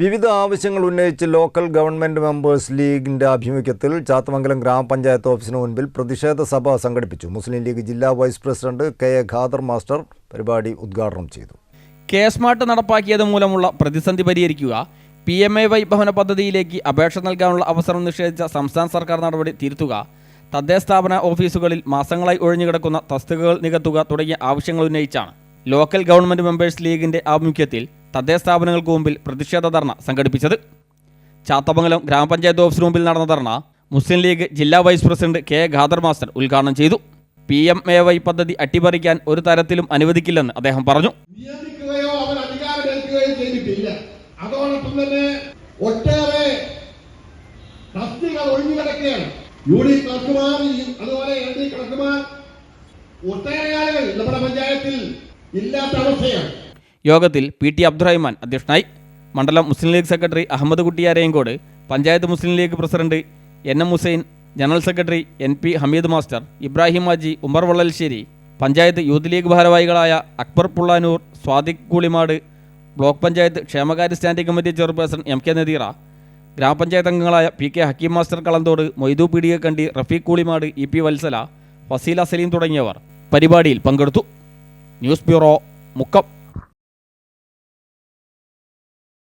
വിവിധ ആവശ്യങ്ങൾ ഉന്നയിച്ച് ലോക്കൽ ഗവൺമെന്റ് മെമ്പേഴ്സ് ലീഗിന്റെ ആഭിമുഖ്യത്തിൽ ചാത്തമംഗലം ഗ്രാമപഞ്ചായത്ത് ഓഫീസിന് മുൻപിൽ പ്രതിഷേധ സഭ സംഘടിപ്പിച്ചു. മുസ്ലിം ലീഗ് ജില്ലാ vice president K A Khader master പരിപാടി ഉദ്ഘാടനം ചെയ്തു. കെ സ്മാർട്ട് നടപ്പാക്കിയത് മൂലമുള്ള പ്രതിസന്ധി പരിഹരിക്കുക പി എം എ വൈ ഭവന പദ്ധതിയിലേക്ക് അപേക്ഷ നൽകാനുള്ള അവസരം നിഷേധിച്ച സംസ്ഥാന സർക്കാർ നടപടി തിരുത്തുക തദ്ദേശ സ്ഥാപന ഓഫീസുകളിൽ മാസങ്ങളായി ഒഴിഞ്ഞുകിടക്കുന്ന തസ്തികകൾ നികത്തുക തുടങ്ങിയ ആവശ്യങ്ങൾ ഉന്നയിച്ചാണ്. ലോക്കൽ ഗവൺമെന്റ് മെമ്പേഴ്സ് ലീഗിന്റെ ആഭിമുഖ്യത്തിൽ തദ്ദേശ സ്ഥാപനങ്ങൾക്ക് മുമ്പിൽ പ്രതിഷേധ ധർണ സംഘടിപ്പിച്ചത് ചാത്തമംഗലം ഗ്രാമപഞ്ചായത്ത് ഓഫീസിന് മുമ്പിൽ നടന്ന ധർണ മുസ്ലിം ലീഗ് ജില്ലാ vice president K Khader master ഉദ്ഘാടനം ചെയ്തു. പി എം എ വൈ പദ്ധതി അട്ടിമറിക്കാൻ ഒരു തരത്തിലും അനുവദിക്കില്ലെന്ന് അദ്ദേഹം പറഞ്ഞു. അതോടൊപ്പം തന്നെ ഒട്ടേറെ ഒഴിഞ്ഞു കിടക്കുകയാണ്. നമ്മുടെ പഞ്ചായത്തിൽ ഇല്ലാത്ത അവസ്ഥയാണ്. യോഗത്തിൽ പി ടി അബ്ദുറഹിമാൻ അധ്യക്ഷനായി. മണ്ഡലം Muslim League secretary Ahammed കുട്ടിയാരയങ്കോട് panchayat Muslim League president N M Hussain general secretary N P Hameed master Ibrahim Haji Umar Vallassery panchayat youth League ഭാരവാഹികളായ അക്ബർ പുള്ളാനൂർ സ്വാദിഖ് കൂളിമാട് ബ്ലോക്ക് പഞ്ചായത്ത് ക്ഷേമകാര്യ standing committee chairperson M K Nadeera ഗ്രാമപഞ്ചായത്ത് അംഗങ്ങളായ P K Hakeem master Kalanthode Moidu Peedikakkandi Rafeeq Koolimad E P Vatsala Faseela Saleem തുടങ്ങിയവർ പരിപാടിയിൽ പങ്കെടുത്തു. News bureau Mukkam.